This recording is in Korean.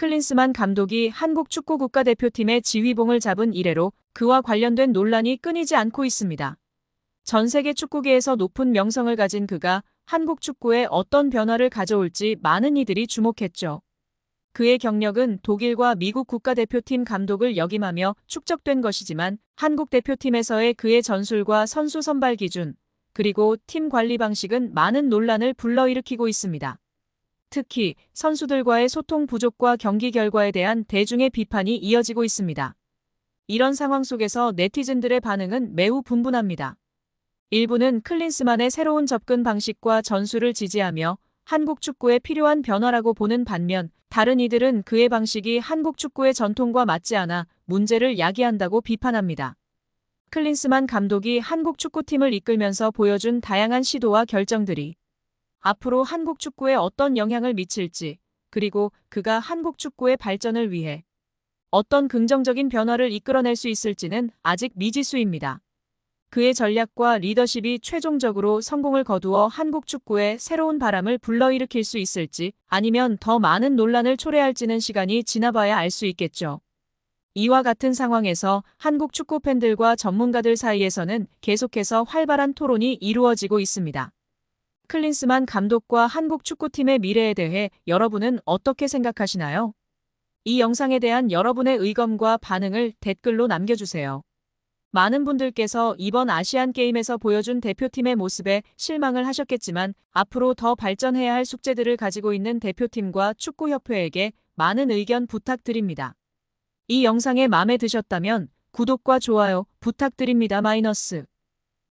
클린스만 감독이 한국 축구 국가대표팀의 지휘봉을 잡은 이래로 그와 관련된 논란이 끊이지 않고 있습니다. 전 세계 축구계에서 높은 명성을 가진 그가 한국 축구에 어떤 변화를 가져올지 많은 이들이 주목했죠. 그의 경력은 독일과 미국 국가대표팀 감독을 역임하며 축적된 것이지만 한국 대표팀에서의 그의 전술과 선수 선발 기준, 그리고 팀 관리 방식은 많은 논란을 불러일으키고 있습니다. 특히 선수들과의 소통 부족과 경기 결과에 대한 대중의 비판이 이어지고 있습니다. 이런 상황 속에서 네티즌들의 반응은 매우 분분합니다. 일부는 클린스만의 새로운 접근 방식과 전술을 지지하며 한국 축구에 필요한 변화라고 보는 반면 다른 이들은 그의 방식이 한국 축구의 전통과 맞지 않아 문제를 야기한다고 비판합니다. 클린스만 감독이 한국 축구팀을 이끌면서 보여준 다양한 시도와 결정들이 앞으로 한국 축구에 어떤 영향을 미칠지, 그리고 그가 한국 축구의 발전을 위해 어떤 긍정적인 변화를 이끌어낼 수 있을지는 아직 미지수입니다. 그의 전략과 리더십이 최종적으로 성공을 거두어 한국 축구에 새로운 바람을 불러일으킬 수 있을지 아니면 더 많은 논란을 초래할지는 시간이 지나봐야 알 수 있겠죠. 이와 같은 상황에서 한국 축구 팬들과 전문가들 사이에서는 계속해서 활발한 토론이 이루어지고 있습니다. 클린스만 감독과 한국 축구팀의 미래에 대해 여러분은 어떻게 생각하시나요? 이 영상에 대한 여러분의 의견과 반응을 댓글로 남겨주세요. 많은 분들께서 이번 아시안 게임에서 보여준 대표팀의 모습에 실망을 하셨겠지만 앞으로 더 발전해야 할 숙제들을 가지고 있는 대표팀과 축구협회에게 많은 의견 부탁드립니다. 이 영상에 마음에 드셨다면 구독과 좋아요 부탁드립니다. 마이너스